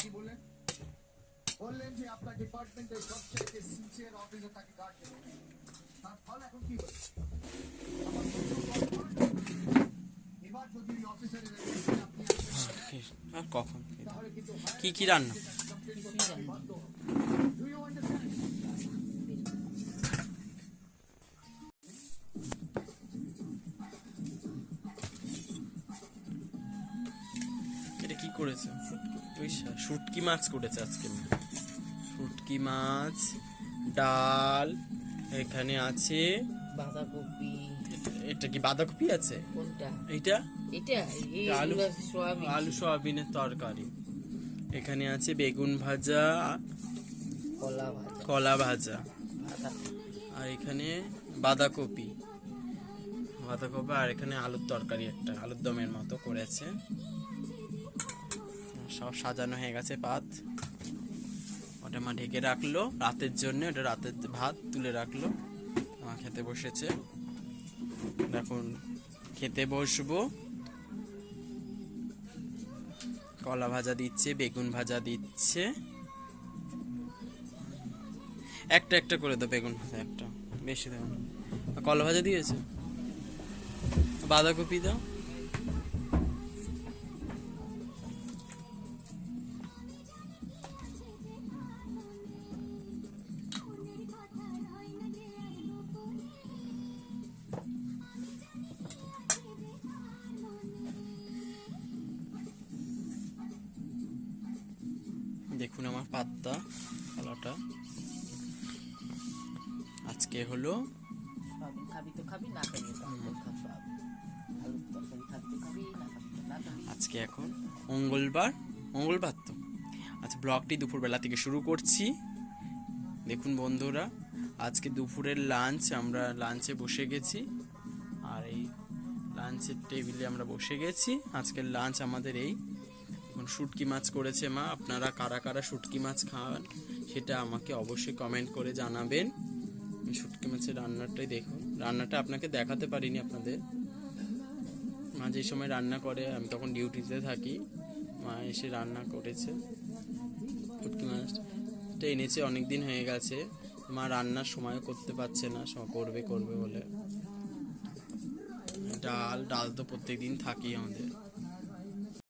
কি বললেন? বললেন যে আপনার ডিপার্টমেন্টের সবচেয়ে সিনসিয়ার অফিসার তাকে গার্ড দেবে তার ফল এখন কি এবার যদি ওই অফিসারের আপনি আর কখন? নেন, তাহলে কিন্তু কি কি রান্না? করেছে? শুটকি মাছ করেছে আজকে। শুটকি মাছ ডাল এখানে আছে বাঁধাকপি। এটা কি বাঁধাকপি আছে? কোনটা? এইটা? এটা আলু। আলু সয়াবিনের তরকারি। এখানে আছে বেগুন ভাজা কলা ভাজা। কলা ভাজা। আর এখানে বাঁধাকপি। বাঁধাকপি আর এখানে আলুর তরকারি একটা আলুর দমের মতো করেছে। সব সাজানো হয়ে গেছে পাত। ওটা মা ঢেকে রাখল। রাতের জন্য ওটা রাতের ভাত তুলে রাখল। মা খেতে বসেছে। এখন খেতে বসবো। কলা ভাজা দিচ্ছে, বেগুন ভাজা দিচ্ছে। একটা একটা করে দাও বেগুন ভাজা, একটা। বেশি না। কলা ভাজা দিয়েছে? বাঁধাকপি দাও। দেখুন আমার পাত্তা কলাটা। আজকে হলো আজকে এখন মঙ্গলবার মঙ্গলবার তো। আচ্ছা ব্লগটি দুপুরবেলা থেকে শুরু করছি। দেখুন বন্ধুরা আজকে দুপুরের লাঞ্চ আমরা লাঞ্চে বসে গেছি। আর এই লাঞ্চের টেবিলে আমরা বসে গেছি। আজকের লাঞ্চ আমাদের এই শুটকি মাছ করেছে মা। আপনারা কারা কারা শুটকি মাছ খান সেটা আমাকে অবশ্যই কমেন্ট করে জানাবেন। শুটকি মাছের রান্নাটাই দেখুন রান্নাটা আপনাকে দেখাতে পারিনি আপনাদের। মা যে সময় রান্না করে, আমি তখন ডিউটিতে থাকি। মা এসে রান্না করেছে শুটকি মাছটা এনেছে অনেক দিন হয়ে গেছে। মা রান্নার সময় করতে পারছে না করবে করবে বলে। ডাল ডাল তো প্রত্যেকদিন থাকি আমাদের।